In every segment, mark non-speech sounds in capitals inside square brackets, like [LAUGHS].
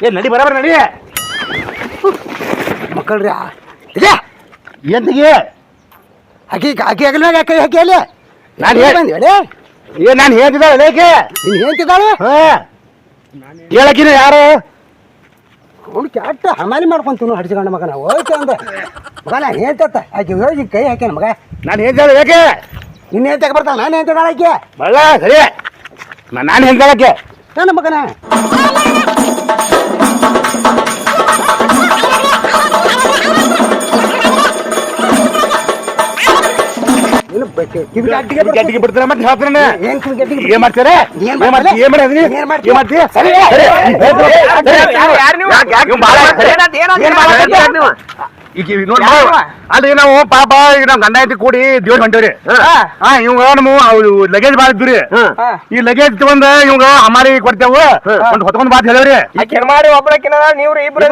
ಏ ನಡಿ ಬರಬರ ನಡಿ. ಮಕ್ಕಳ್ರಿ ಇದೆ ಎಂತಿಗೆ ಹಾಕಿ ಹಾಕಿ ಆಗಲ್ವಾಗ ಯಾಕೆ ಹಾಕಿ ಅಲ್ಲಿ? ನಾನ್ ಹೇಳಿ ಏ ನಾನು ಹೇಳ್ತಿದ್ದಾಳೆ ಲೇಕೆ ನೀನು ಹೇಳ್ತಿದ್ದಾಳೆ? ಹಾ. ಹೇಳಕಿನ ಯಾರು? ಅವ್ನು ಕೆಟ್ಟ ಹಮಾಲಿ ಮಾಡ್ಕೊಂತೀವಿ ಮಗ ನಾವು. ಓಕೆ ಅಂದ. ಮಗ ನಾನು ಹೇಳ್ತತ್ತ ಆಕೆ ಹೋಗಿ ಕೈ ಹಾಕ್ಯಾನ ಮಗ. ನಾನು ಹೇಳ್ತಾಳೆ ಯಾಕೆ? ನಿನ್ನ ಹೇಳ್ತಕ್ಕೆ ಬರ್ತಾಳ ನಾನು ಹೇಳ್ತಾಳೆ ಆಕೆ ಬಳ್ಳ ಸರಿ. ನಾನು ಹೇಳ್ತಾಳಕ್ಕೆ ನನ್ನ ಮಗನ? ಗಟ್ಟಿಗೆ ಬಿಡ್ತಾರೆ ಮತ್ತೆ ಹೇಳ್ತಾನೆ ಏನ್ ಮಾಡ್ತಾರೆ? ಏನ್ ಮಾಡ್ತಿ ಏನ್ ಮಾಡಿದ್ರಿ ಏನ್ ಮಾಡ್ತಿ? ಸರಿ ಮಾಡಕತ್ತಿ ನೀವು? ಈಗ ಪಾಪ ಈಗ ನಮ್ ಗಂಡ ಐತಿ ಕೂಡಿ ದೇವ್ರ ಹೊಂಟೇವ್ರಿ. ಹಾ? ಇವಾಗ ನಮ್ಮ ಲಗೇಜ್ ಬಾಳ ಇದ್ರಿ ಈ ಲಗೇಜ್ ತಗೊಂಡ ಇವಾಗ ಅಮಾರಿ ಕೊಡ್ತೇವು. ಒಂದ್ ಹೊತ್ಕೊಂಡ್ ಬಾತ್ ಹೇಳವ್ರಿ ಮಾಡಿ ಒಬ್ಬಳಕಿನ ನೀವ್ರಿ ಇಬ್ರು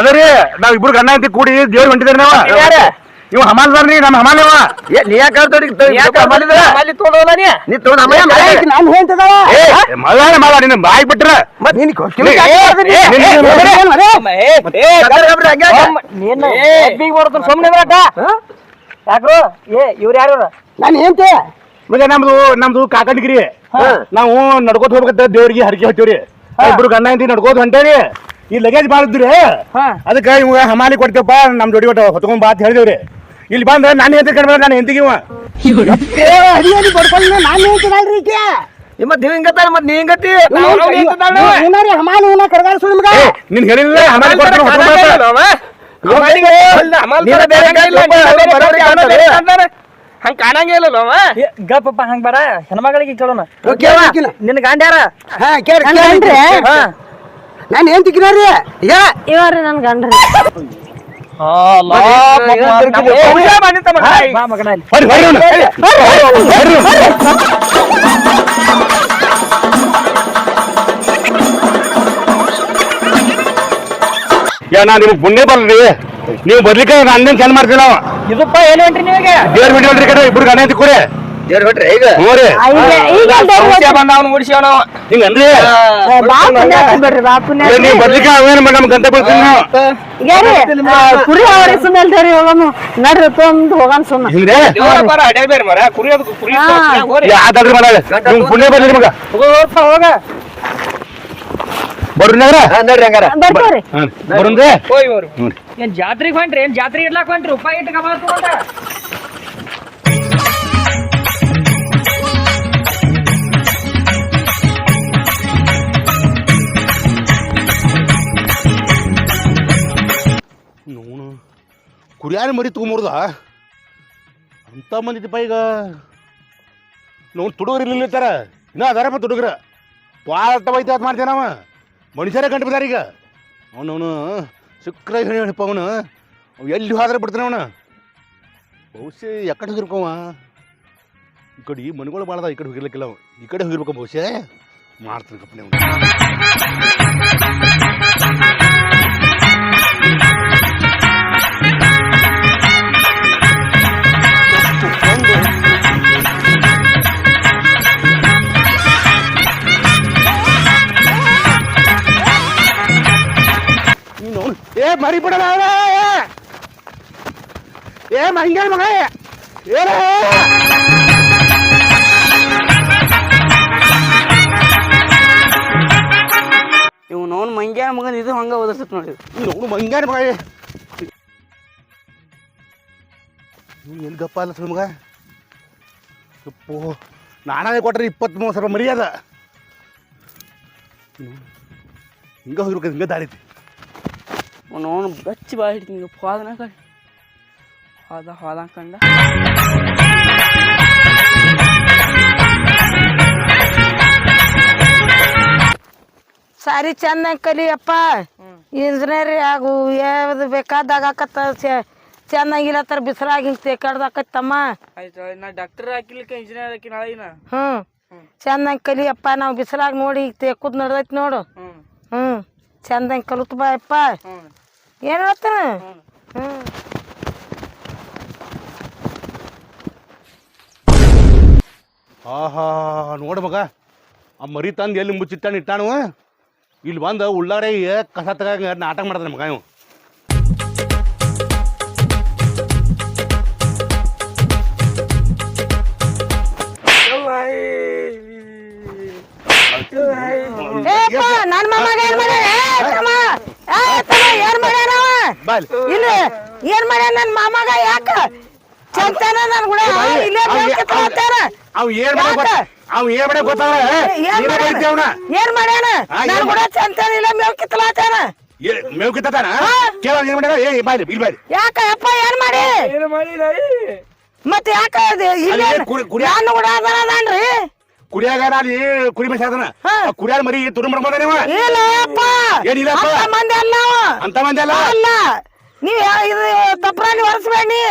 ಅದರಿ ನಾವ್ ಇಬ್ರು ಗಂಡ ಐತಿ ಕೂಡಿ ದೇವ್ರ ಹೊಂಟಿದ್ರಿ ನಾವ. ಇವ್ ಹಮಾಲ್ದಾರ್ರಿ ನಮ್ಮ ಹಮಾಲ್ ಏ ನೀ ಯಾಕೆ ನೀ ತಗೊಂಡ್ ಹಮಾಲಿ. ನಾನು ನಿನ್ನ ಬಾಯಿ ಬಿಟ್ರ? ನೀನು ಬರ್ತದ ಸುಮ್ಮನೆ ಯಾಕ್ರು ಏ ಇವ್ರು ಯಾರು ನಾನು ಹೇಳ್ತೆ ಮತ್ತೆ ನಮ್ದು ನಮ್ದು ಕಾಕಂಡಿಗಿರಿ ನಾವು ನಡ್ಕೋತ ಹೋಗ್ಬೇಕ ದೇವ್ರಿಗೆ ಹರಕೆ ಹೊತ್ತೀವ್ರಿ ಇಬ್ರು ಗಂಡ ಐತಿ ನಡ್ಕೋತ ಹೊಂಟೇರಿ ಈ ಲಗೇಜ್ ಬಾಳಿದ್ರಿ ಅದಕ್ಕೆ ಇವಾಗ ಹಮಾಲಿ ಕೊಡ್ತೇವಪ್ಪ ನಮ್ ಜೋಡಿ ಒಟ್ಟು ಹೊತ್ಕೊಂಡ್ ಬಾತ್ ಹೇಳಿದೇವ್ರಿ ಇಲ್ಲಿ ಬಂದ ನಾನು ಎಂತ ಕಡಿಮೆ ನಾನು ಏ ಅಡಿಯಲ್ಲಿ ಬಡ್ಕೊಂಡು ನಾನು ಹೇಳ್ತಿದ್ದಾಳ್ರಿ ಈಕೆ? ಮತ್ ಮತ್ತೆ ನೀ ಹಿಂಗತ್ತಿ ಏನಾರಿ ಹಮಾಲಿ ಹೂನ ಕರ್ಗಾರ ಸುಳ್ಳು ಮಗ ಏ, ನಿನ್ ಹೇಳಿಲ್ಲ ಹಮಾಲಿ. ಹಂಗ ಕಾಣಂಗೇ ಇಲ್ಲ ಗಪ್ಪಪ್ಪ ಹಂಗ ಬೇಡ. ಹೆಣ್ಮಗಳಿಗೆ ಕೇಳೋಣ. ನಿನ್ನ ಗಂಡ ಯಾರ. ನಾನು ಏನ್ ತಿಕ್ಕಿನಾರಿ ಈಗ ಇವ್ರಿ ನನ್ ಗಂಡ್ರಿ. ನಾ ನಿಮ್ಗೆ ಪುಣ್ಯ ಬರ್ರಿ ನೀವು ಬರ್ಲಿಕ್ಕೆ ನಾನು ಚಂದ ಮಾಡ್ತೀನಿ ನಾವು ಇದಪ್ಪ ಏನು ಹೊಂಟ್ರಿ ನೀವೀಗ ದೇವ್ರ ಬಿಡಿ ಹೊಂಟ್ರಿ ಕಡೆ ಇಬ್ರು ಗಣ ಹ್ಞೂ ರೀ ಈಗ? ಓಡಿಸ್ಯಾವ ನಾವು ಬಾ ಪುಣ್ಯ ಆತ್ ಬಿಡ್ರಿ ಬಾ ಪುಣ್ಯ ಏ, ನೀವು ಬರ್ಲಿಕ್ಕೆ ಅವೇನು ನಮ್ ಗಂಟೆ ಬೀಳ್ತೀನಿ ನಾವು? ಈಗೇರಿ ಕುರಿ ಅವ್ರಿ ಸುಮ್ಮನೆ ಹೋಗಮ್ಮ. ನಡ್ರಿ ತೊಂದು ಹೋಗನ್ ಸುಮ್ಮ ಹಿಂಗ್ರಿ ಅಡ್ಯಾಗ ಬೇರೆ ಮರ ಕುರಿ ಅದಕ್ಕೆ ಕುರಿ ಹಾ. ಯಾವ್ದಾದ್ರಿ ಮನ ನಿಮ್ಗೆ ಪುಣ್ಯ ಬರ್ಲಿ ಹೋಗೋ ಹೋಗ ಹೋಗ ಬರ್ರಿ ನಗರ ಬರ್ತೀವ್ರಿ ಬರಂದ್ರಿ ಹೋಯ್ ಏನ್ ಜಾತ್ರೆಗೆ ಹೊಂಟ್ರಿ ಏನ್ ಜಾತ್ರೆ ಇಡ್ಲಾಕ್ ಹೊಂಟ್ರಿ? ಉಪಾಯ ಇಟ್ಟು ಗಮನ ತಗೊಂಡ ಕುರಿಯಾನ ಮರಿ ತೊಗೊಂಬರ್ದ? ಅಂತ ಮಂದಿ ಇದ್ದಪ್ಪ ಈಗ. ನೋವು ತುಡುಗರು ಇರ್ಲಿಲ್ಲ ಇರ್ತಾರ. ಇನ್ನೂ ಅದಾರಪ್ಪ ತುಡುಗ್ರ. ಪಾಟ ಬೈತೆ ಅದು ಮಾಡ್ತೇನೆ ಅವ. ಮನುಷ್ಯರೇ ಕಂಡು ಈಗ. ಅವನವನು ಶುಕ್ರ ಹೇಳಿಪ್ಪ ಅವನು? ಅವ್ ಎಲ್ಲಿ ಹೋದ್ರೆ ಬಿಡ್ತಾನೆ ಅವನು? ಬಹುಶಃ ಎಕಡೆ ಹೋಗಿರ್ಕವ ಈ ಕಡೆ ಈ ಮನೆಗಳು ಭಾಳದ ಈ ಕಡೆ ಹೋಗಿರ್ಲಿಕ್ಕಿಲ್ಲ ಅವ. ಈ ಕಡೆ ಹೋಗಿರ್ಬೇಕು ಬಹುಶಃ. ಮಾಡ್ತಾನೆ ಕಪ್ಪನೆ ಅವನು ಏ ಮರಿ ಬಿಡಲ್ಲ ಏ. ಏ ಮಂಗ ಮಗ ಏನ? ಇವ್ ನೋನ್ ಮಂಗ್ಯಾನ ಮಗನ್ ಇದು ಹಂಗ ಓದಿರ್ತೈತಿ ನೋಡಿ ನೋಡು ಮಂಗ್ಯಾನ ಮಗ ನೀವು ಎಲ್ಲಿ ಗಪ್ಪ ಅಲ್ಲ ಮಗ? ಅಪ್ಪೋ, ನಾನೇ ಕೊಟ್ರೆ ಇಪ್ಪತ್ತ್ ಮೂವತ್ತು ಸಾವಿರ ಮರ್ಯಾದ. ಹಿಂಗ ಹೋಗಿರ್ಬೇಕು ಹಿಂಗ ದಾರಿ ಐತಿ. ನೋನ್ ಬಾಯಿ ಹಿಡ್ತೀನಿ ಹೋದನ ಕಡೆ ಹೋದ ಹೋದ ಕಂಡ. ಸಾರಿ ಚಂದ ಕಲಿಯಪ್ಪ. ಇಂಜಿನಿಯರ್ ಆಗು ಯಾವ್ದು ಬೇಕಾದಾಗ ಆಕತ್ತ ತರ ಬಿಸಿಲಾಗಿ ಹಿಂಗೆ ತೇಕಾಡ್ದಾಕತ್ತಮ್ಮ. ಆಯ್ತು ನಾ ಡಾಕ್ಟರ್ ಹಾಕಿಲಿಕ್ಕೆ ಇಂಜಿನಿಯರ್ ಹಾಕಿ ನಾಳಿನ ಹ್ಞೂ ಚಂದಂಗೆ ಕಲಿಯಪ್ಪ ನಾವು ಬಿಸಿಲಾಗಿ ನೋಡಿ ಈಗ ತೇಕುದ್ ನಡ್ದೈತಿ ನೋಡು. ಹ್ಞೂ ಚಂದಂಗೆ ಕಲಿತು ಬಾ ಯಪ್ಪ ಹ್ಮ್. ಏನು ಹೇಳ್ತಾನ? ಆಹಾ, ನೋಡು ಮಗ. ಆ ಮರಿ ತಂದು ಎಲ್ಲಿ ಮುಚ್ಚಿಟ್ಟಾನ ಇಟ್ಟಾನು? ಇಲ್ಲಿ ಬಂದು ಉಳ್ಳಾರೆ ಕಸ ತಗಂಗ ನಾಟಕ ಮಾಡ್ತಾನೆ ಮಗ ಇವ್ ಬಾಯ್. ಇಲ್ಲ ಏನ್ ಮಾಡ್ಯಾನ ನನ್ ಮಾಮಗ ಯಾಕ? ಚಂತಾನ ನನ್ ಕೂಡ ಇಲ್ಲೇ ಬೇಕಿತ್ತಾನ ಅವ್ ಏನ್ ಮಾಡ? ಅವ್ ಏನ್ ಮಾಡ ಗೊತ್ತಾಗ ಏನ್ ಮಾಡ್ಯಾನ? ಅವನ? ಏನ್ ಮಾಡ್ಯಾನ? ನನ್ ಇಲ್ಲ ಚಂತಾನ ಇಲ್ಲ ಮೇವ್ ಕಿತ್ತಲಾತಾನ ಮೇವ್ ಕಿತ್ತಾನ ಕೇಳ ಏನ್ ಮಾಡ್ಯಾರ ಏ ಬಾಯ್ ಇಲ್ಲಿ ಬಾಯ್ ಯಾಕ ಅಪ್ಪ ಏನ್ ಮಾಡಿ? ಏನು ಮಾಡಿಲ್ಲ ಮತ್ತೆ ಯಾಕ ಇಲ್ಲ ನಾನು ಕೂಡ ಅದನ್ರಿ? ಕುಡಿಯಾಗ ಅಲ್ಲಿ ಕುರಿ ಮೇಸ ಅದನ. ಮರಿ ತುರು ಮಾಡ್ಬೋದ ನೀವು? ಇಲ್ಲ ಅಪ್ಪ ಏನಿಲ್ಲಪ್ಪ? ಮಂದಿ ಅಲ್ಲ. ಅಂತ ಮಂದಿ ಅಲ್ಲ? ಅಲ್ಲ. ಯಾ- ಇದು ತಪ್ರಾಣಿ ಹೊರಸ್ಬೇಡಿ ನೀ.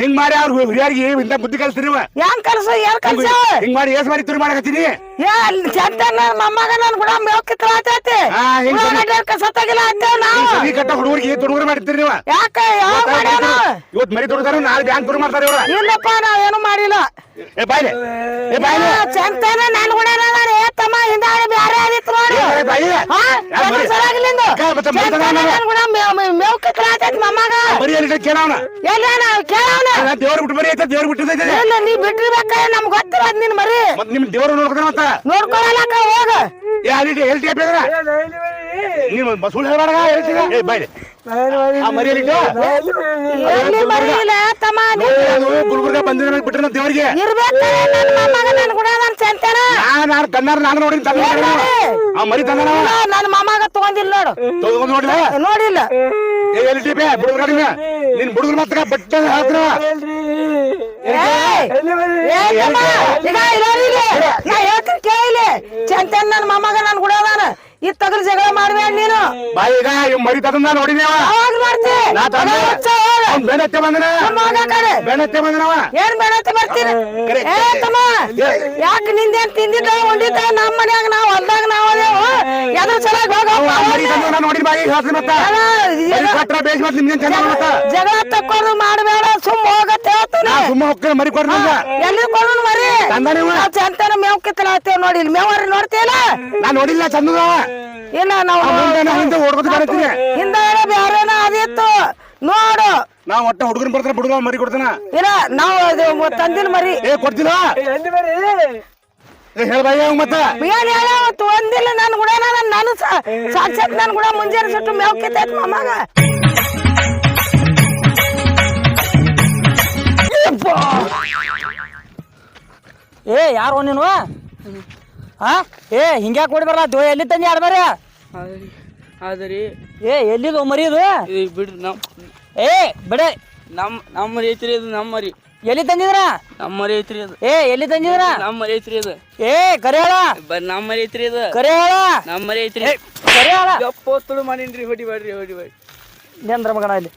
ಹಿಂಗ್ ಮಾಡಿ ಅವ್ರ ಹಿರಿಯರಿಗೆ ಇಂತ ಬುದ್ಧಿ ಕಲಿಸ್ತೀರಿ ಯಾನ್ ಕಲ್ಸ? ಏನ್ ಕಲ್ಸ ಹಿಂಗ್ ಮಾಡಿ ಏಸ್ ಮಾಡಿ ತುರು ಮಾಡಕತ್ತೀನಿ? ನಾವು. ಹುಡುಗರಿಗೆ ಮಾಡ್ತೀರಿ ಮರಿ ದುಡ್ದಾರ ನಾಳೆ ಬ್ಯಾಂಕ್ ತುರು ಮಾಡ್ತಾರೆ ಇವ್ರ. ಇಲ್ಲಪ್ಪ ಮಾಡಿಲ್ಲ. ಏ ಬಾಯ್ಲೆ. ಏ ಬಾಯ್ಲೆ. ಚಂತನ ನನ್ ಕೂಡ ಏ ತಮ್ಮ ಹಿಂದಾಡಿ ಬ್ಯಾರೆ ನೋಡಿ? ಸರಾಗಿಲ್ಲಿಂದು ಮೇವ್ ಮೊಮ್ಮಗ ಬರೀ ಅಲ್ಲಿ ಕೇಳವನ ಎಲ್ಲ ಕೇಳವನ ದೇವ್ರ ಬಿಟ್ಟು ಬರೀ ಐತೆ ದೇವ್ರ ಬಿಟ್ಟಿರ್ತೈತೆ ಇಲ್ಲ ನೀ ಬಿಟ್ಟಿರ್ಬೇಕ ನಮ್ಗ್ ಗೊತ್ತಿರೋದು ನಿನ್ ಮರಿ. ಮತ್ ನಿಮ್ ದೇವ್ರ ನೋಡ್ಕೊಂಡ್ರೆ ಮತ್ತ ನೋಡ್ಕೊಳಕ ಹೋಗ. ಅಲ್ಲಿ ಎಲ್ ಟಿ ಬೇಡ ನೀನು ಸುಳ್ಳು ಹೇಳ್ಬೇಡ ಹೇಳ್ತೀಗ ಏ ಬಾಯ್ಲೆ ಆ ಮರಿ ಅಲ್ಲಿ ಎಲ್ಲಿ ಮರಿ ಇಲ್ಲ ತಮ್ಮ ನೀನು. ಗುಲ್ಬರ್ಗ ಬಂದಿರ ದೇವ್ರಿಗೆ. ಇರ್ಬೇಕ ನನ್ನ ಮೊಮ್ಮಗ ನನ್ ಕೂಡ ನನ್ ಚಂತನ. ನಾನ್ ನಾನು ನಾನು ನೋಡಿ ತಂದ ಆ ಮರಿ ತಗೊಂದಿಲ್ಲ ನೋಡು. ತಗೊಂಡ್ ನೋಡಿಲ್ಲ? ಏ ಎಲ್ ಟಿ ಬೇ ಬುಡುಗ್ರ ನಿನ್ ಬುಡುಗ್ರ ಮಾತ್ರ ಬಟ್ಟೆ ಹಾಕ್ರ! ಏ ಇಲ್ಲಿ. ನಾ ಚಂತನ್ ನನ್ ಮೊಮ್ಮಗ ನನ್ ಕೂಡ ಅದಾನ. ಈ ಜಗಳ ಮಾಡ್ಬೇಡ ನೀನು. ಬಾಯಿಗ ಮರಿತದ ಇವ್ ಮರಿ ನೋಡಿದೇವ ಅವಾಗ ಮಾಡ್ತಿ? ನಾ ತಂದೆ. ಅವಾಗ ಹುಚ್ಚ ಹೋಗ. ಅವ್ನ್ ಬೆನತ್ತೆ ಬಂದನ. ನಮ್ಮ ಮಗ ಕಡೆ. ಬೆನತ್ತೆ ಬಂದನವ ಏನ್ ಬೇಡತ್ತ ಬರ್ತೀನಿ? ಕರೆ. ಏ ತಮ್ಮ. ಯಾಕೆ ನಿಂದೇನ್ ತಿಂದಿದ್ದ ಉಂಡಿದ್ದ? ನಮ್ಮ ಮನ್ಯಾಗ ನಾವ್ ಹೊಲ್ದಾಗ ನಾವ್ ಅದೇವು. ಎದ್ರ ಸಲಾಗಿ ಹೋಗ ಅವ ಮರಿ ತಂದ ನಾ ನೋಡಿ ಬಾಯಿ ಹೇಳ್ತೀನಿ ಮತ್ತ. ಮರಿ ಕೊಟ್ರ ಬೇಸ್ ಮತ್ ನಿಮ್ಗೆ ಚಂದ ಮತ್ತ. ಜಗಳ ತಕ್ಕೊಂಡು ಮಾಡಬೇಡ ಸುಮ್ ಹೋಗತ್ತೆ ಹೇಳ್ತಾನೆ. ನಾ ಸುಮ್ಮ ಹೋಗ್ತೇನೆ ಮರಿ ಕೊಡ್ರಿ ನಂಗ. ಎಲ್ಲಿ ಮರಿ? ನೀವು ನಾವ್ ಚಂತನ ಮೇವ್ ಕಿತ್ತಲಾತೇವ್ ನೋಡಿ ಇಲ್ಲಿ ಮೇವರಿ ನೋಡ್ತೀಯಲ್ಲ? ನಾ ನೋಡಿಲ್ಲ ಚಂದದ ಇಲ್ಲ ನಾವು ಹಿಂದೆ ಓಡ್ಕೊತ ಹಿಂದೆ ಏನೋ ಬ್ಯಾರೇನ ಅದಿತ್ತು ನೋಡು. ನಾ ಒಟ್ಟ ಹುಡುಗನ್ ಬರ್ತಾನೆ ಹುಡುಗ ಮರಿ ಕೊಡ್ತಾನ. ಇಲ್ಲ ನಾವು ಅದು ತಂದಿನ ಮರಿ. ಏ ಕೊಡ್ತಿಲ್ಲ? ಏ ಹೇಳ ಬಾಯಿ ಅವ್ ಮತ್ತ. ಏನ್ ಹೇಳ ಅವತ್ತು ಒಂದಿಲ್ಲ ನನ್ ನಾನು ನಾನು ಸಾಕ್ಷಾತ್ ನನ್ ಕೂಡ ಮುಂಜಾನೆ ಸುಟ್ಟು ಮೇವ್ ಕಿತ್ತೈತ್ ಮಮ್ಮಗ ಏ ಯಾರು ನೀನು? ಹಾ ಏ ಹಿಂಗ್ಯಾಕ್ ಕೊಡಿ ಬರಲ್ಲ ದೋ ಎಲ್ಲಿ ತಂದಿ ಆಡ್ಬಾರ ಆದ್ರಿ ಆದ್ರಿ. ಏ ಎಲ್ಲಿದು ಮರಿ ಇದು? ಇದು ಬಿಡ್ರಿ ನಮ್ ಏ ಬಿಡ. ನಮ್ಮ ನಮ್ಮ ರೈತರಿ ಇದು ನಮ್ಮ ಮರಿ. ಎಲ್ಲಿ ತಂದಿದ್ರ ನಮ್ಮ ಮರಿ ಐತ್ರಿ ಅದು ಏ ಎಲ್ಲಿ ತಂದಿದ್ರ ನಮ್ಮ ಮರಿ ಐತ್ರಿ ಅದು ಏ ಕರೆ ಹೇಳ ನಮ್ಮ ಮರಿ ಐತ್ರಿ ಇದು. ಕರೆ ಹೇಳ ನಮ್ಮ ಮರಿ ಐತ್ರಿ. ಕರೆ ಹೇಳ ಯಪ್ಪ ತುಡು ಮಾಡಿನ್ರಿ ಹೊಡಿ ಬೇಡ್ರಿ ಹೊಡಿ ಬಾಡಿ ನಿಂದ್ರ ಮಗನ ಇಲ್ಲಿ.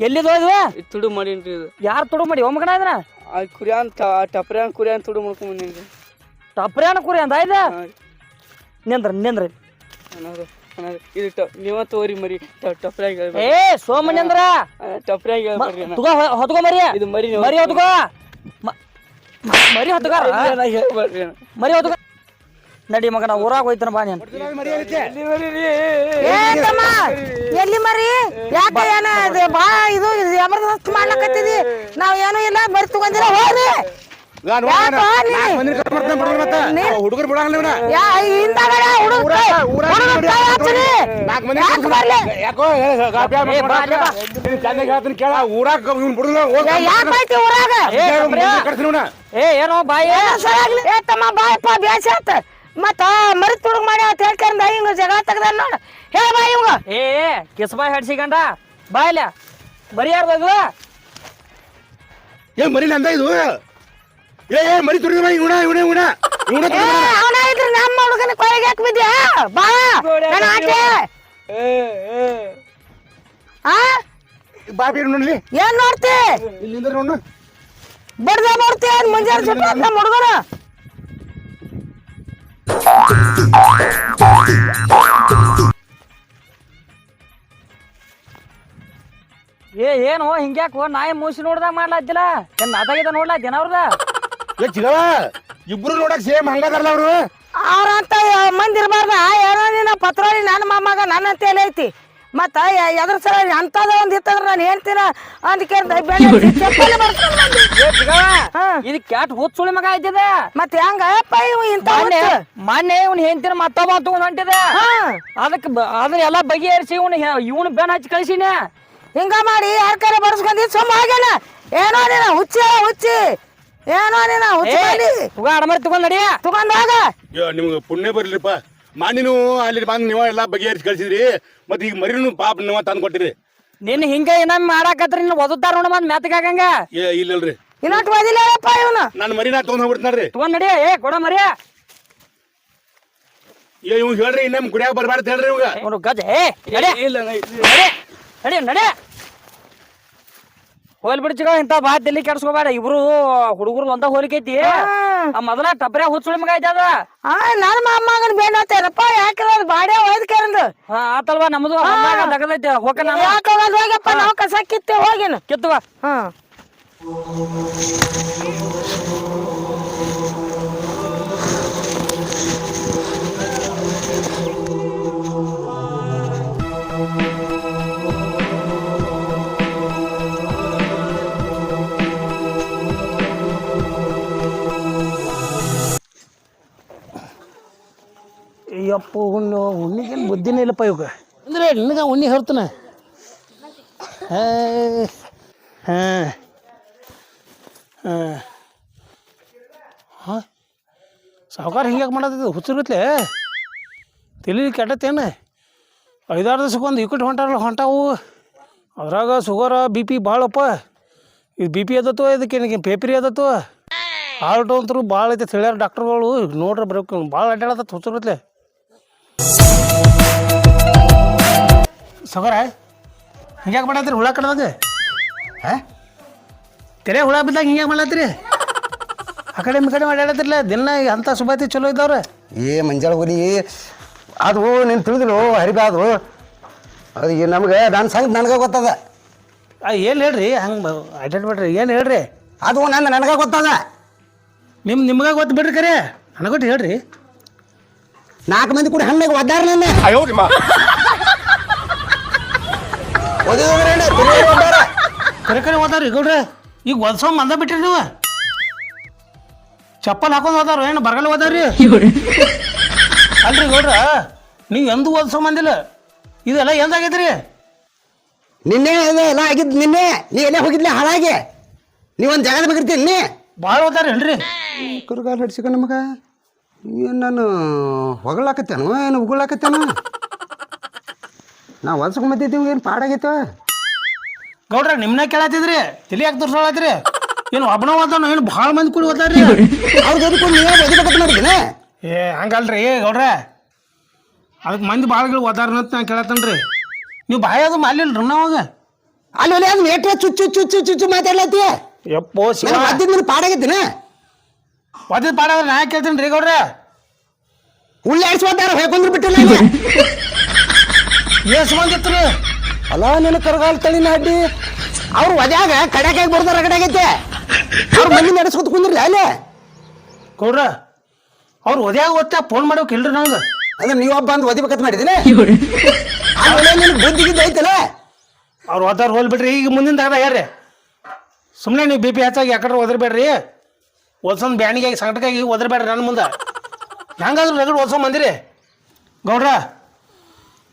ಎಲ್ಲಿದು ಇದು? ಇದು ತುಡು ಮಾಡಿನ್ರಿ ಇದು. ಯಾರು ತುಡು ಮಾಡಿ? ಒಮ್ಮಗಣ ಇದ್ರ ಆ ಕುರಿಯಾನ್ ಟಪ್ರ್ಯಾನ್ ಕುರಿಯಾನ್ ತುಡು ಮಾಡ್ಕೊಂಡ್ ಬಂದೀನ್ರಿ. ಟಪ್ರ್ಯಾನ ಕುರಿ ನಿಂದ್ರ ನಿಂದ್ರ. ಇದು ಟ ನೀವ ತೋರಿ ಮರಿ. ಟಪ್ರ್ಯಾಗ ಏ ಸೋಮ ನಿಂದ್ರ? ಟಪ್ರ್ಯಾಗ ಹೇಳ್ಬೇಡ್ರಿ ಅಣ್ಣ. ತುಗ ಹೊತ್ಕೊ ಮರಿ. ಇದು ಮರಿ ನೀವು- ಮರಿ ಹೊತ್ಕೋ. ಮ- ಮರಿ ಹೊತ್ಕಾರ ಅಣ್ಣ, ಹೇಳ್ಬೇಡ್ರಿ ಅಣ್ಣ. ಮರಿ ಹೊತ್ಕೊ. ನಡಿ ಮಗನ ಊರಾಗ ಹೋಯ್ತನ ಬಾ ನೀನು. ಎಲ್ಲಿ ಮರಿ? ಯಾಕೆ ಏನ ಇದು ಬಾ ಇದು ಜಬರ್ದಸ್ತ್ ಮಾಡ್ಲಕತ್ತಿದಿ? ನಾವ್ ಏನೂ ಇಲ್ಲ ಮರಿ ತಗೊಂದಿಲ್ಲ ಹೋಗ್ರಿ? ಹುಡುಗರು ಬಿಡಂಗಿಲ್ಲ ಯಾಕ್ ಕೇಳ. ಊರಾಗ ಇವ್ನ್ ಊರಾಗ? ಏನೋ ಬಾಯಿ ತಮ್ಮ ಬಾಯಪ್ಪ ಮತ್ತ ಮರಿ ತುಡುಗ್ ಮಾಡಿ ಅಂತ ಹೇಳ್ಕಂದ ಹಿಂಗ ಜಗಳ ತೆಗ್ದ ನೋಡ. ಹೇಳ ಬಾ ಇವಂಗ. ಏ ಕಿಸ್ಬಾಯ್ ಹಡ್ಸಿಕಂಡ ಬಾಯ್ಲ ಬರಿ ಯಾರ್ದು ಅದು ಏ ಮರಿ ನಂದ ಇದು? ಏ ಏ ಮರಿ ತುರಿದ ಮಾಡಿ ಉಣ ಉಣ ಉಣ. ಉಣ ಅವನ ಇದ್ರ ನಮ್ಮ ಹುಡುಗನ ಕೊಯ್ಗೆ ಯಾಕೆ ಬಿದ್ಯಾ? ಬಾ ನನ್ನ ಆಟೆ ಆ? ಬಾಬೀರ್ ನೋಡ್ಲಿ. ಏನ್ ನೋಡ್ತಿ? ಇಲ್ಲಿಂದ ನೋಡು ಬಡ್ದ ನೋಡ್ತಿ ಮುಂಜಾನೆ ಸುಟ್ಟ ನಮ್ಮ ಹುಡುಗನ. ಏ ಏನು? ಹಿಂಗ್ಯಾಕೋ? ನಾಯಿ ಮೂಸಿ ನೋಡ್ದಾಗ ಮಾಡ್ಲಾತಿಲ್ಲ? ಏನ್ ನಾದಾಗಿದ ನೋಡ್ಲಾತಿನ ಅವ್ರದ ಏ ಚಿಗವ ಇಬ್ರು ನೋಡಕ್ ಸೇಮ್ ಹಂಗದಾರಲ್ಲ ಅವ್ರು. ಅವ್ರಂತ ಮಂದಿರ್ಬಾರ್ದ? ಏನೋ ನಿನ್ನ ಪತ್ರೊಳಿ ನನ್ನ ಮೊಮ್ಮಗ ನನ್ನ ಅಂತೇಳಿ ಐತಿ. ಮತ್ತ ಎದ್ರ ಸಲ ಅಂತದ ಒಂದ್ ಇತ್ತಂದ್ರ ನಾನು ಹೇಳ್ತೀನ? ಅದಕ್ಕೆ. ಇದು ಕ್ಯಾಟ್ ಹುಚ್ಚ ಸುಳಿ ಮಗ ಆಯ್ತದ ಮತ್ ಹೆಂಗ? ಇವ್ ಇಂತ ಮೊನ್ನೆ ಇವ್ನ ಹೆಂಡತಿನ ಮತ್ತೊಬ್ಬ ತಗೊಂಡ್ ಹೊಂಟಿದೆ. ಹಾ. ಅದಕ್ಕೆ ಅದನ್ನ ಎಲ್ಲಾ ಬಗೆಹರಿಸಿ ಇವ್ನ ಇವನ್ ಬೆನ್ ಹಚ್ಚಿ ಕಳಿಸಿನ. ಹಿಂಗ ಮಾಡಿ ಯಾರ ಕರೆ ಬರ್ಸ್ಕೊಂಡಿ ಸುಮ್ಮ ಆಗ್ಯಾನ ಏನೋ ನೀನ ಹುಚ್ಚಿ ಹುಚ್ಚಿ. ಏನೋ ನೀನ ಹುಚ್ಚಿ ತಗೊಂಡ್ ನಡಿಯ ತಗೊಂಡ್ ಹೋಗ. ನಿಮ್ಗೆ ಪುಣ್ಯ ಬರ್ಲಿಪ್ಪ. ಮಾನಿನೂ ಅಲ್ಲಿ ಬಂದು ನೀವು ಎಲ್ಲ ಬಗೆಹರಿಸಿ ಕಳ್ಸಿದ್ರಿ ಮತ್ತೆ ಈಗ ಮರಿನೂ ಪಾಪ ನೀವ ತಂದು ಕೊಟ್ಟಿರಿ. ನಿನ್ನ ಹಿಂಗ ಇನ್ನೊಮ್ಮೆ ಮಾಡಾಕತ್ರಿ ನಿನ್ನ ಒದತಾರ ನೋಡ ಮತ್ ಮೆತ್ತಗಾಗಂಗ ಏ ಇಲ್ಲಲ್ರಿ. ಇನ್ನೊಟ್ಟು ಓದಿಲ್ಲಪ್ಪ ಇವನು. ನನ್ನ ಮರಿನ ತೊಗೊಂಡ್ ಹೋಗ್ಬಿಡ್ತಾನ್ರಿ ತಗೊಂಡ್ ನಡಿ ಏ ಕೊಡ ಮರಿಯ ಏ ಇವ್ ಹೇಳ್ರಿ ಇನ್ನೊಮ್ಮೆ ಕುಡಿಯಾಕ ಬರ್ಬಾರ್ದು ಹೇಳ್ರಿ ಇವಾಗ. ಅವ್ನು ಗಜ ಏ ನಡಿ. ಇಲ್ಲ ನಡಿ ನಡಿ. ಹೋಲ್ ಬಿಡ್ಚಿಗ ಇಂತ ಬಾ ತಲಿ ಕೆಡ್ಸ್ಕೋಬೇಡ. ಇಬ್ರು ಹುಡುಗರು ಒಂದ ಹೋಲಿಕೈತಿ ಆ ಮೊದಲ ಟಬ್ರೆ ಹುಚ್ಚುಳಿ ಮಗ ಐತಿ ಅದ. ಆ ನನ್ನ ಮೊಮ್ಮಗನ್ ಬೇಡ ಅಂತೇನಪ್ಪ ಯಾಕೆ ಅದು ಬಾಡೆ ಒಯ್ದು ಕೇರಂದು? ಹಾ ಆತಲ್ವಾ ನಮ್ದು? ತಗದೈತಿ ಹೋಗ ನಾನು. ಯಾಕೆ ಹೋಗಪ್ಪ ನಾವು ಕಸ ಕಿತ್ತೆ ಹೋಗಿನ ಕಿತ್ತುವ ಹಾ. ಇಲ್ಲಪ್ಪ ಇವಾಗ? ಅಂದ್ರೆ ನಿನಗೆ ಉಣ್ಣಿ ಹೇಳ್ತಾನೆ ಹಾಂ ಹಾಂ ಹಾಂ. ಸಾವುಕಾರ ಹಿಂಗ್ಯಾಕೆ ಮಾಡೋದಿದ್ದು ಹುಚ್ಚರ್ಗತ್ಲೆ ತಲೆ ಕೆಟ್ಟತ್ತೇನು? ಐದಾರು ದಿವ್ಸಕ್ಕೆ ಒಂದು ಇಕ್ಕಟ್ಟು ಹೊಂಟಾರಲ್ಲ ಹೊಂಟಾವು. ಅದ್ರಾಗ ಶುಗರ ಬಿ ಪಿ ಭಾಳಪ್ಪ ಇದು ಬಿ ಪಿ ಅದತ್ತು ಇದಕ್ಕೆ ನಿನಗೆ ಪೇಪರಿ ಅದತ್ತು? ಆಲ್ಟೋ ಅಂತೂ ಭಾಳ ಐತೆ ತಿಳಿಯಾರ ಡಾಕ್ಟ್ರುಗಳು. ನೋಡ್ರಿ ಬರೋಕೆ ಭಾಳ ಅಡ್ಡಾಡತ್ತ ಹುಚ್ಚಿರುತ್ತಲೆ ಸಗರ? ಹಿಂಗ್ಯಾಕೆ ಮಾಡತ್ರಿ ಹುಳ ಕಡ್ದಾಗ ಹಾಂ? ತೆರೆ ಹುಳ ಬಿದ್ದಾಗ ಹಿಂಗ್ಯಾಕೆ ಮಾಡತ್ತೀರಿ? ಆ ಕಡೆ ಈ ಕಡೆ ಮಾಡ್ಯಾಡತ್ತಿರಲ್ಲ ದಿನ ಅಂಥ ಸುಭಾತಿ ಚಲೋ ಇದ್ದವ್ರೆ. ಏ ಮಂಜಾಳ ಹುಲಿ ಅದು ನೀನು ತಿಳಿದ್ರು ಹರಿಬ ಅದು ಅದು ಈ ನಮ್ಗೆ ನನ್ನ ಸಂಗ ನನಗೆ ಗೊತ್ತದ. ಆ ಏನು ಹೇಳ್ರಿ? ಹಂಗೆ ಅಡ್ಡಾಡ್ಬೇಡ್ರಿ ಏನು ಹೇಳ್ರಿ? ಅದು ನನ್ನ ನನಗೆ ಗೊತ್ತದ. ನಿಮ್ಮ ನಿಮ್ಗೆ ಗೊತ್ತು ಬಿಡ್ರಿ ಕರೆ. ನನಗೊಟ್ಟು ಹೇಳ್ರಿ. ನಾಲ್ಕು ಮಂದಿ ಕೂಡ ಹಣ್ಣಾಗ ಒದ್ದಾರ ನನ್ನ. ಓದಿದ್ರೆ ಕರೆ ಕರೆ ಹೋದಾರಿ ಗೌಡ್ರೆ. ಈಗ ಒದ್ಸೋ ಮಂದ ಬಿಟ್ಟಿರಿ ನೀವು. ಚಪ್ಪಲ್ ಹಾಕೊಂಡು ಹೋದಾರ ಏನು ಬರಗಲ್ಲ ಹೋದಾರಿ ಅಲ್ರಿ ಗೌಡ್ರ ನೀವು ಎಂದೂ ಒದ್ಸೋ ಮಂದಿಲ್ಲ. ಇದೆಲ್ಲ ಎಂದಾಗೈತ್ರಿ ನಿನ್ನೆ ಅದೇ ಎಲ್ಲ ಆಗಿದ್ದು ನಿನ್ನೆ. ನೀ ಎಲ್ಲೇ ಹೋಗಿದ್ಲೆ ಹಾಳಾಗಿ. ನೀವೊಂದು ಜಾಗದ ಬೇಕಿರ್ತೀನಿ ನೀ. ಭಾಳ ಹೋದಾರ ಹೇಳ್ರಿ ಕುರುಗಾಲ್ ಹಿಡ್ಸಿಕ ನಮಗ. ಏನು ನಾನು ಹೊಗಳಾಕತ್ತೇನು ಏನು ಉಗುಳಾಕತ್ತೇನು? ನಾ ಹೊಲ್ಸ್ಕೊಂಬತ್ತಿದ್ದೀವಿ ಏನು ಪಾಡಾಗೈತವ ಗೌಡ್ರ ನಿಮ್ನ ಕೇಳತ್ತಿದ್ರಿ ತಲೆ ಯಾಕೆ ತೋರ್ಸೋಳತ್ರಿ ಏನು ಒಬ್ಬನ ಓದಾನ ಏನು ಭಾಳ ಮಂದಿ ಕೂಡಿ ಓದ್ತಾರ್ರಿ ಅವ್ರಿಗೆ ಎದಕ್ಕೆ ನೀವೇ ಬದಿಬೇಕಂತ ನೋಡಿದ್ದೀನಿ ಏ ಹಂಗಲ್ರಿ ಗೌಡ್ರ. ಅದಕ್ಕೆ ಮಂದಿ ಭಾಳಗಳು ಓದಾರನಂತ ನಾ ಕೇಳತ್ತನ್ರಿ. ನೀವು ಬಾಯ ಅದು ಮಾಲಿಲ್ರಿ ನಾವಾಗ ಅಲ್ಲಿ ಒಲೆ ಅದು ಮೇಟ್ರೆ ಚುಚ್ಚು ಚುಚ್ಚು ಚುಚ್ಚು ಮಾತಾಡ್ಲತ್ತಿ. ಯಪ್ಪೋ ಶಿವ. ನಾನು ಮದ್ದಿನ ಮೇಲೆ ಪಾಡಾಗೈತಿನ ಒದ್ದಿದ್ ಪಾಡಾದ್ರೆ ನಾ ಕೇಳ್ತೀನಿ ರೀ ಗೌಡ್ರ? ಉಳ್ಳಿ ಆಡ್ಸ್ಕೊಂತಾರ ಹೇಳ್ಕೊಂಡ್ರು ಬಿಟ್ಟಿಲ್ಲ ಇಲ್ಲಿ. ಬಂದಿತ್ತು ಅಲ್ಲ ನಿನ್ನ ಕರಗಾಲ ತಳಿನ ಅಡ್ಡಿ ಅವ್ರು ಒದ್ಯಾಗ ಕಡೆಗೆ ಬರ್ದಾರ ಕಡೆಗೈತೆ ಅವ್ರ ಮಂದಿ ನಡೆಸ್ಕೊತ ಕುಂದ್ರಲ್ಲ ಅಲ್ಲೇ? ಗೌಡ್ರ ಅವ್ರು ಒದ್ಯಾಗ ಓದ್ತಾ ಫೋನ್ ಮಾಡೋಕೆ ಇಲ್ರಿ ನಂಗೆ. ಅಂದ್ರೆ ನೀವೊಬ್ಬ ಬಂದು ಒದಿಬೇಕಂತ ಮಾಡಿದಿನ? [LAUGHS] ಆಮೇಲೆ ನಿನ್ ಬುದ್ಧಿಗಿದ್ದ ಐತಲ್ಲ? ಅವ್ರು ಓದಾರ ಹೋಲ್ ಬಿಡ್ರಿ ಈಗ ಮುಂದಿನ ದಾಗ ಯಾರ್ರಿ? ಸುಮ್ಮನೆ ನೀವು ಬಿ ಪಿ ಹೆಚ್ಚಾಗಿ ಯಾಕಡ್ರೆ ಓದಿರ್ಬೇಡ್ರಿ ಓದ್ಸೊಂದು ಬ್ಯಾಣಿಗಾಗಿ ಸಂಕಟಕ್ಕಾಗಿ ಓದಿರ್ಬೇಡ್ರಿ ನನ್ನ ಮುಂದೆ. ಹೆಂಗಾದ್ರು ರಗಡ್ ಓದ್ಸೋ ಮಂದಿರಿ ಗೌಡ್ರ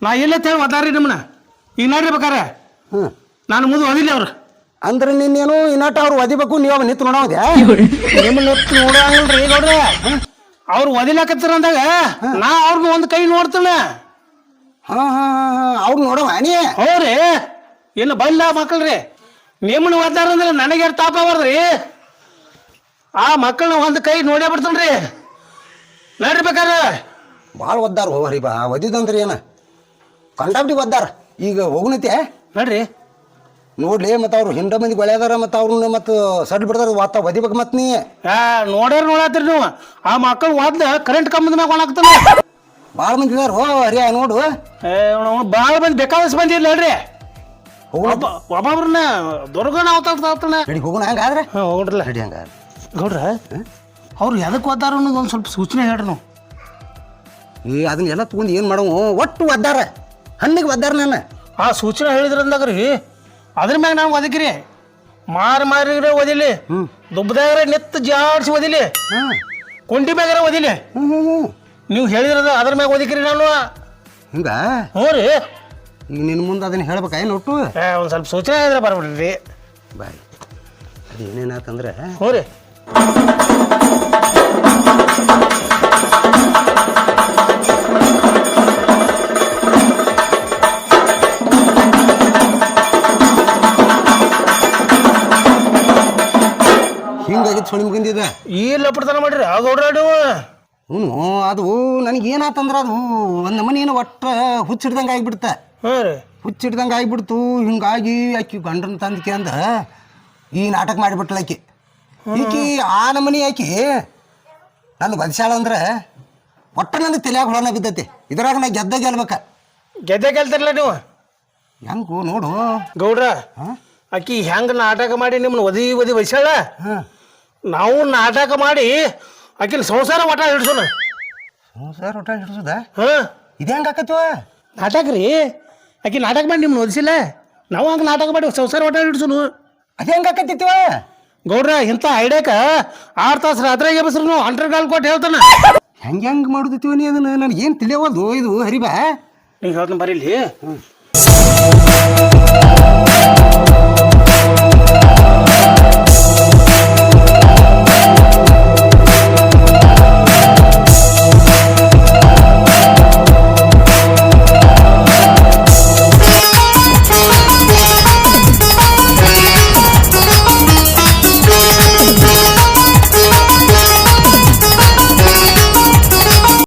ನಾ ಇಲ್ಲ ಹೇಳಿ ನಮ್ಮನ ನಿಮ್ಮನ್ನ ಈಗ ನೋಡ್ರಿ ಬೇಕಾರೆ. ಹ್ಞೂ ನಾನು ಮುಂದೆ ಓದಿಲ್ಲ ಅವ್ರು. ಅಂದ್ರೆ ನಿನ್ನೇನು ಇನ್ನಟ ಅವ್ರು ಒದಿಬೇಕು ನೀವು ನಿಂತು ನೋಡೋದ್ಯಾ ನಿಮ್ಮನ್ನ ಹೊತ್ತು ನೋಡಂಗಿಲ್ರಿ ನೋಡ್ರಿ ಅವ್ರು ಒದಿಲಾಕತ್ತಾರ ಅಂದಾಗ ನಾ ಅವ್ರನ್ನ ಒಂದು ಕೈ ನೋಡ್ತಾನೆ. ಹಾ ಹಾ ಹಾ ಅವ್ರು ನೋಡವ ನೀ. ಹೌದ್ರಿ. ಇನ್ನು ಬಲ್ಲ ಮಕ್ಕಳ್ರಿ. ನಿಮ್ಮನ್ನ ಒದ್ದಾರ ಅಂದ್ರೆ ನನಗೆ ತಾಪ ಬರ್ದ್ರಿ? ಆ ಮಕ್ಕಳನ್ನ ಒಂದು ಕೈ ನೋಡೇ ಬಿಡ್ತಾನ್ರಿ. ನೋಡ್ರಿ ಬೇಕಾರೆ. ಭಾಳ ಒದ್ದಾರ ಹೋಗ್ರಿ ಬಾ. ಒದಿದಂದ್ರೆ ಏನ? ಕಂಡಾಬಿಟ್ಟು ಒದ್ದಾರ. ಈಗ ಹೋಗ್ನತಿ ನೋಡ್ರಿ. ನೋಡ್ಲಿ ಮತ್ತು ಅವ್ರು ಹಿಂಡ ಮಂದಿ ಬೆಳೆದಾರ ಮತ್ತು ಅವ್ರನ್ನ ಮತ್ತು ಸಡ್ ಬಿಡ್ದಾರ ವಾತ ಒದಿಬೇಕು ಮತ್ತು ನೀ. ಆ ನೋಡ್ಯಾರ ನೋಡತ್ತೀರಿ ನೀವು. ಆ ಮಕ್ಕಳು ಒದ್ದ ಕರೆಂಟ್ ಕಂಬದ ಮ್ಯಾಗ ಒಣಗ್ತಾನೆ. ಭಾಳ ಮಂದಿ ಇದಾರ ಹೋ ಹರಿಯ ನೋಡು. ಭಾಳ ಮಂದಿ ಬೇಕಾದಷ್ಟು ಮಂದಿ ಇಲ್ಲ ಹೇಳ್ರಿ ಒಬ್ಬ ಒಬ್ಬೊಬ್ರನ್ನ ದುರ್ಗನ ಅವತಾಡ್ತಾನೆ ನಡಿ ಹೋಗುಣ ಹಂಗಾದ್ರೆ ಹಾಂ ಹೋಗ್ರಲ್ಲ. ನಡಿ ಹಂಗಾದ್ರೆ ಗೌಡ್ರ ಅವ್ರು ಎದಕ್ಕೆ ಒದ್ದಾರ ಅನ್ನೋದು ಒಂದು ಸ್ವಲ್ಪ ಸೂಚನೆ ಹೇಳ್ರಿ ನಾವು. ಏ ಅದನ್ನೆಲ್ಲ ತಗೊಂಡು ಏನು ಮಾಡೋವು? ಒಟ್ಟು ಒದ್ದಾರ. ಹಣ್ಣಿಗೆ ಒದ್ದಾರ ನಾನು. ಆ ಸೂಚನೆ ಹೇಳಿದ್ರಂದಾಗ್ರಿ. ಅದ್ರ ಮ್ಯಾಗ ನಾವು ಒದಕಿರಿ. ಮಾರಿ ಮಾರಿಗ್ರೆ ಓದಿಲಿ ದುಬ್ಬದಾಗ್ರೆ ನಿತ್ತು ಜಾಡ್ಸಿ ಒದಿಲಿ. ಕುಂಟಿ ಮ್ಯಾಗಾರ ಒದಿಲಿ. ಹ್ಞೂ ಹ್ಞೂ ಹ್ಞೂ ನೀವು ಹೇಳಿದ್ರದ ಅದ್ರ ಮ್ಯಾಗ ಓದಿಕ್ರಿ ನಾನು. ಹಿಂಗ? ಹ್ಞೂ ರೀ. ನಿನ್ನ ಮುಂದೆ ಅದನ್ನ ಹೇಳ್ಬೇಕಾ ಒಟ್ಟು? ಏ ಒಂದು ಸ್ವಲ್ಪ ಸೂಚನೆ ಆದ್ರೆ ಬರ್ಬಿಡ್ರಿ. ಬಾಯ್. ಅದು ಏನೇನಾತಂದ್ರೆ? ಹ್ಞೂ ರೀ. ಮುಗಿಂದಿದ ಈ ಲಪಡ್ತನ ಮಾಡ್ರಿ ಆ ಗೌಡ್ರ ನೀವು ಹ್ಞೂ ಅದು ನನಗೆ ಏನಾತಂದ್ರೆ ಅದು ಒಂದು ನಮನಿ ಏನು ಒಟ್ಟು ಹುಚ್ಚಿಡ್ದಂಗೆ ಆಗಿಬಿಡ್ತ. ರೀ. ಹುಚ್ಚಿಡ್ದಂಗೆ ಆಗಿಬಿಡ್ತು ಹಿಂಗಾಗಿ ಆಕಿ ಗಂಡನ ತಂದಕ್ಕೆ ಅಂದ ಈ ನಾಟಕ ಮಾಡಿಬಿಟ್ಲ ಆಕಿ. ಈಕಿ ಆ ನಮನಿ ಆಕಿ ನನ್ನ ಬದಸಾಳ ಅಂದ್ರೆ ಒಟ್ಟು ನನಗೆ ತಲೆಯಾಗ ಹೊಳನ ಬಿದ್ದೈತಿ. ಇದ್ರಾಗ ನಾ ಗೆದ್ದ ಗೆಲ್ಬೇಕ. ಗೆದ್ದೆ ಗೆಲ್ತಿರಲ್ಲ ನೀವು? ಹೆಂಗು ನೋಡು. ಗೌಡ್ರ ಆಕಿ ಹೆಂಗೆ ನಾಟಕ ಮಾಡಿ ನಿಮ್ಮನ್ನ ಒದಿ ಒದಿ ಬದಶಾಳ ಹಾಂ. ನಾವು ನಾಟಕ ಮಾಡಿ ಆಕಿನ ಸಂಸಾರ ಒಟ ಹಿಡ್ಸೋಣ. ಸಂಸಾರ ಊಟ ಹಿಡ್ಸೋದ? ಹಾಂ. ಇದು ಹೆಂಗೆ ಆಕತ್ವ ನಾಟಕ ರೀ. ಆಕಿ ನಾಟಕ ಮಾಡಿ ನಿಮ್ಮ ಓದಿಸಿಲ್ಲ? ನಾವು ಹಂಗೆ ನಾಟಕ ಮಾಡಿ ಸಂಸಾರ ಒಟ ಹಿಡ್ಸೋನು ಅದು ಹೆಂಗೆ ಆಕತ್ತಿತ್ವ ಗೌಡ್ರ ಇಂಥ ಐಡಿಯಾಕ ಆರು ತಾಸು ರಾತ್ರಿ ಬಸ್ರು ನಾವು ಅಂಟರ್ ಕಾಲ್ ಕೊಟ್ಟು ಹೇಳ್ತಾನ. ಹೆಂಗೆ ಹೆಂಗೆ ಮಾಡುದಿತ್ತೀವ ನೀ ಅದನ್ನ? ನನಗೆ ಏನು ತಿಳಿಯವಲ್ದು? ಇದು ಹರಿಬಾ? ನೀವು ಹೇಳ್ತಾನೆ ಬರೀಲಿ